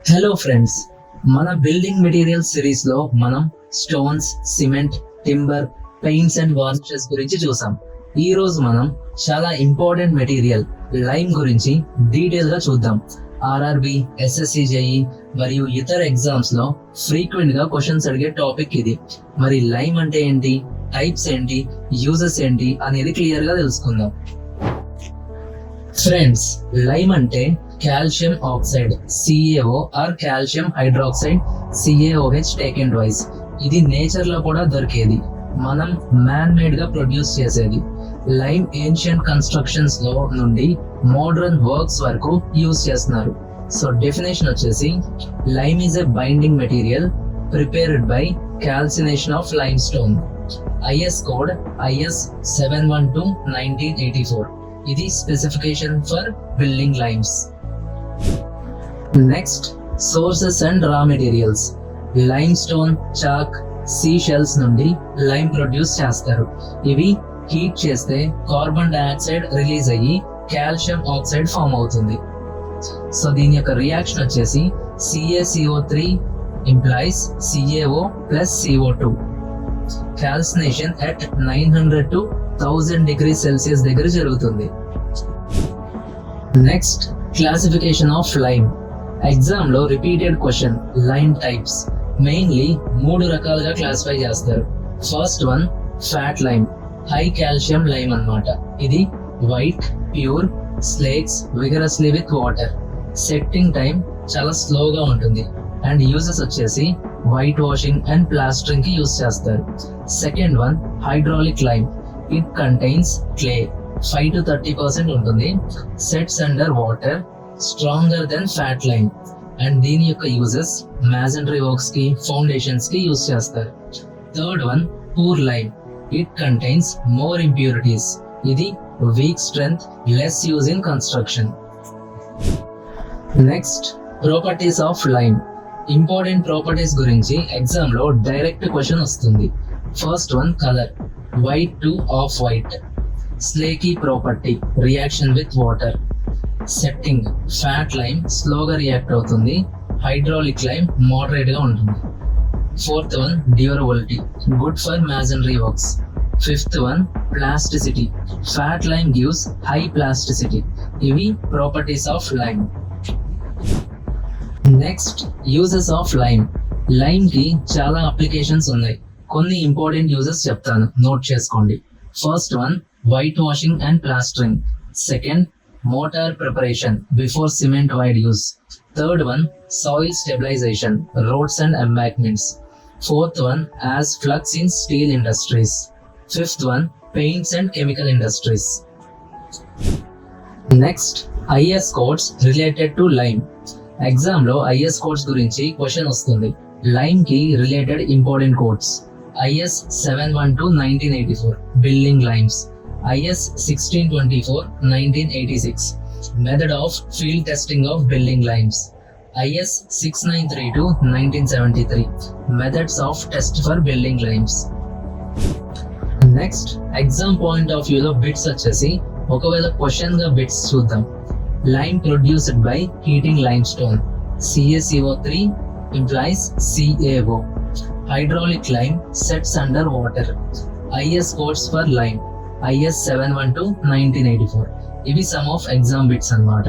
Hello friends మన building material సిరీస్లో మనం stones cement timber paints and varnishes గురించి చూసాం. ఈ రోజు మనం చాలా ఇంపార్టెంట్ మెటీరియల్ లైమ్ గురించి డీటెయిల్గా చూద్దాం. ఆర్ఆర్బి ఎస్ఎస్సి జేఈ మరియు ఇతర ఎగ్జామ్స్లో ఫ్రీక్వెంట్గా క్వశ్చన్స్ అడిగే టాపిక్ ఇది. మరి లైమ్ అంటే ఏంటి? టైప్స్ ఏంటి? యూజెస్ ఏంటి? అనేది క్లియర్గా తెలుసుకుందాం. ఫ్రెండ్స్ లైమ్ అంటే calcium oxide CAO or calcium hydroxide CAOH taken wise ఇది నేచర్లో కూడా దొరికేది. మనం మ్యాన్ మేడ్గా ప్రొడ్యూస్ చేసేది. లైమ్ ఏన్షియంట్ కన్స్ట్రక్షన్స్లో నుండి మోడర్న్ వర్క్స్ వరకు యూస్ చేస్తున్నారు. సో డెఫినేషన్ వచ్చేసి lime is a binding material prepared by calcination of limestone IS code IS seven one two nineteen eighty four ఇది specification for building limes next sources and raw materials limestone chalk sea shells నుండి lime produce చేస్తారు. ఇవి heat చేస్తే carbon dioxide release అయ్యి calcium oxide form అవుతుంది. So దీని యొక్క reaction వచ్చేసి CACO three implies CAO plus CO two calcination at nine hundred to thousand degree Celsius దగ్గర జరుగుతుంది. నెక్స్ట్ క్లాసిఫికేషన్ ఆఫ్ లైమ్ ఎగ్జామ్లో repeated question lime types mainly మూడు రకాలుగా క్లాసిఫై చేస్తారు. First one fat lime high calcium lime అన్నమాట. ఇది white pure slakes vigorously with water setting time చాలా స్లోగా ఉంటుంది. అండ్ యూజెస్ వచ్చేసి వైట్ వాషింగ్ అండ్ ప్లాస్టరింగ్కి యూస్ చేస్తారు. Second one hydraulic lime it contains clay five to thirty percent ఉంటుంది. Sets under water stronger then fat lime and దీని యొక్క uses masonry వర్క్స్కి ఫౌండేషన్స్కి యూస్ చేస్తారు. Third one poor lime it contains more impurities ఇది weak strength less use in construction next properties of lime important properties గురించి ఎగ్జామ్లో direct question వస్తుంది. First one colour white to off white slaking property reaction with water setting fat lime స్లోగా react అవుతుంది. Hydraulic lime మోడరేట్గా ఉంటుంది. Fourth one durability good for masonry works fifth one plasticity fat lime gives high plasticity ఇవి properties of lime next uses of lime లైమ్కి చాలా applications ఉన్నాయి. కొన్ని important uses చెప్తాను. Note చేసుకోండి. First one white washing and plastering second mortar preparation before cement wide use third one soil stabilization roads and embankments fourth one as flux in steel industries fifth one paints and chemical industries next IS codes related to lime ఎగ్జామ్లో IS codes గురించి question వస్తుంది. లైమ్కి related important codes IS seven one two nineteen eighty four building limes IS sixteen twenty four nineteen eighty six method of field testing of building limes IS six nine three two nineteen seventy three methods of test for building limes next exam point of వ్యూలో bits వచ్చేసి ఒకవేళ క్వశ్చన్గా bits చూద్దాం lime produced by heating limestone CSEO three implies CAO hydraulic lime sets under water IS codes for lime IS seven one two nineteen eighty four. ఇవి some of exam bits అన్నమాట.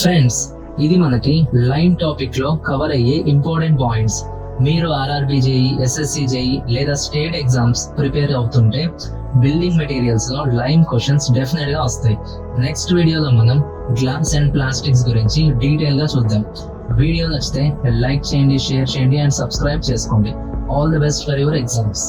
Friends ఇది మనకి lime టాపిక్లో cover అయ్యే important points మీరు RRB JE SSC JE లేదా state exams prepare అవుతుంటే building మెటీరియల్స్లో లైన్ క్వశ్చన్స్ డెఫినెట్గా వస్తాయి. నెక్స్ట్ వీడియోలో మనం గ్లాస్ అండ్ ప్లాస్టిక్స్ గురించి డీటెయిల్గా చూద్దాం. వీడియో నచ్చితే లైక్ చేయండి షేర్ చేయండి అండ్ సబ్స్క్రైబ్ చేసుకోండి. All the best for your exams